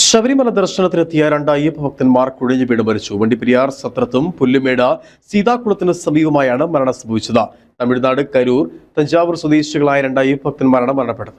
ശബരിമല ദർശനത്തിനെത്തിയ രണ്ട് അയ്യപ്പ ഭക്തന്മാർ കുഴഞ്ഞു വീണ് മരിച്ചു. വണ്ടിപ്പെരിയാർ സത്രത്തും പുല്ലുമേട് സീതാകുളത്തിന് സമീപമായാണ് മരണം സംഭവിച്ചത്. തമിഴ്നാട് കരൂർ തഞ്ചാവൂർ സ്വദേശികളായ രണ്ട് അയ്യപ്പ ഭക്തന്മാരാണ് മരണപ്പെട്ടത്.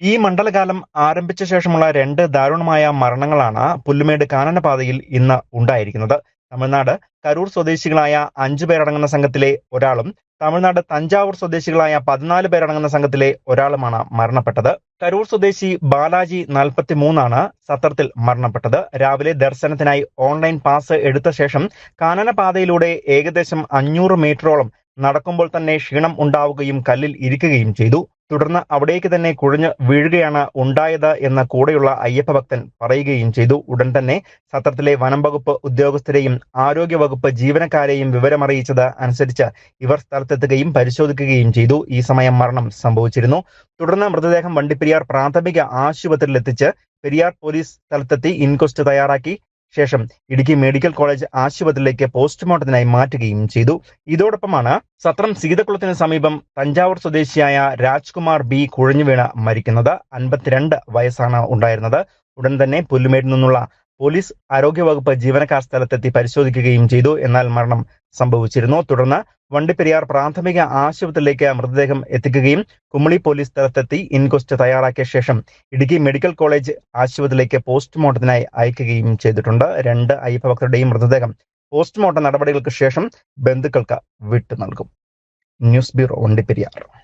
ഈ മണ്ഡലകാലം ആരംഭിച്ച ശേഷമുള്ള രണ്ട് ദാരുണമായ മരണങ്ങളാണ് പുല്ലുമേട് കാനനപാതയിൽ ഇന്ന് ഉണ്ടായിരിക്കുന്നത്. തമിഴ്നാട് കരൂർ സ്വദേശികളായ അഞ്ചു പേരടങ്ങുന്ന സംഘത്തിലെ ഒരാളും തമിഴ്നാട് തഞ്ചാവൂർ സ്വദേശികളായ പതിനാല് പേരടങ്ങുന്ന സംഘത്തിലെ ഒരാളുമാണ് മരണപ്പെട്ടത്. കരൂർ സ്വദേശി ബാലാജി നാൽപ്പത്തി മൂന്നാണ് സത്രത്തിൽ മരണപ്പെട്ടത്. രാവിലെ ദർശനത്തിനായി ഓൺലൈൻ പാസ് എടുത്ത ശേഷം കാനനപാതയിലൂടെ ഏകദേശം അഞ്ഞൂറ് മീറ്ററോളം നടക്കുമ്പോൾ തന്നെ ക്ഷീണം ഉണ്ടാവുകയും കല്ലിൽ ഇരിക്കുകയും ചെയ്തു. തുടർന്ന് അവിടേക്ക് തന്നെ കുഴഞ്ഞ് വീഴുകയാണ് ഉണ്ടായത് എന്ന് കൂടെയുള്ള അയ്യപ്പ ഭക്തൻ പറയുകയും ചെയ്തു. ഉടൻ തന്നെ സത്രത്തിലെ വനം വകുപ്പ് ഉദ്യോഗസ്ഥരെയും ആരോഗ്യ വകുപ്പ് ജീവനക്കാരെയും വിവരമറിയിച്ചത് അനുസരിച്ച് ഇവർ സ്ഥലത്തെത്തുകയും പരിശോധിക്കുകയും ചെയ്തു. ഈ സമയം മരണം സംഭവിച്ചിരുന്നു. തുടർന്ന് മൃതദേഹം വണ്ടിപ്പെരിയാർ പ്രാഥമിക ആശുപത്രിയിൽ എത്തിച്ച് പെരിയാർ പോലീസ് സ്ഥലത്തെത്തി ഇൻക്വസ്റ്റ് തയ്യാറാക്കി. ശേഷം ഇടുക്കി മെഡിക്കൽ കോളേജ് ആശുപത്രിയിലേക്ക് പോസ്റ്റ്മോർട്ടത്തിനായി മാറ്റുകയും ചെയ്തു. ഇതോടൊപ്പമാണ് സത്രം സീതക്കുളത്തിന് സമീപം തഞ്ചാവൂർ സ്വദേശിയായ രാജ്കുമാർ ബി കുഴഞ്ഞു വീണ് മരിക്കുന്നത്. അൻപത്തിരണ്ട് വയസ്സാണ് ഉണ്ടായിരുന്നത്. ഉടൻ തന്നെ പുല്ലുമേട് നിന്നുള്ള പോലീസ് ആരോഗ്യവകുപ്പ് ജീവനക്കാർ സ്ഥലത്തെത്തി പരിശോധിക്കുകയും ചെയ്തു. എന്നാൽ മരണം സംഭവിച്ചിരുന്നു. തുടർന്ന് വണ്ടിപ്പെരിയാർ പ്രാഥമിക ആശുപത്രിയിലേക്ക് മൃതദേഹം എത്തിക്കുകയും കുമളി പോലീസ് സ്ഥലത്തെത്തി ഇൻക്വസ്റ്റ് തയ്യാറാക്കിയ ശേഷം ഇടുക്കി മെഡിക്കൽ കോളേജ് ആശുപത്രിയിലേക്ക് പോസ്റ്റ്മോർട്ടത്തിനായി അയക്കുകയും ചെയ്തിട്ടുണ്ട്. രണ്ട് അയ്യപ്പ ഭക്തരുടെയും മൃതദേഹം പോസ്റ്റ്മോർട്ടം നടപടികൾക്ക് ശേഷം ബന്ധുക്കൾക്ക് വിട്ടു നൽകും. News bureau Vandiperiyar.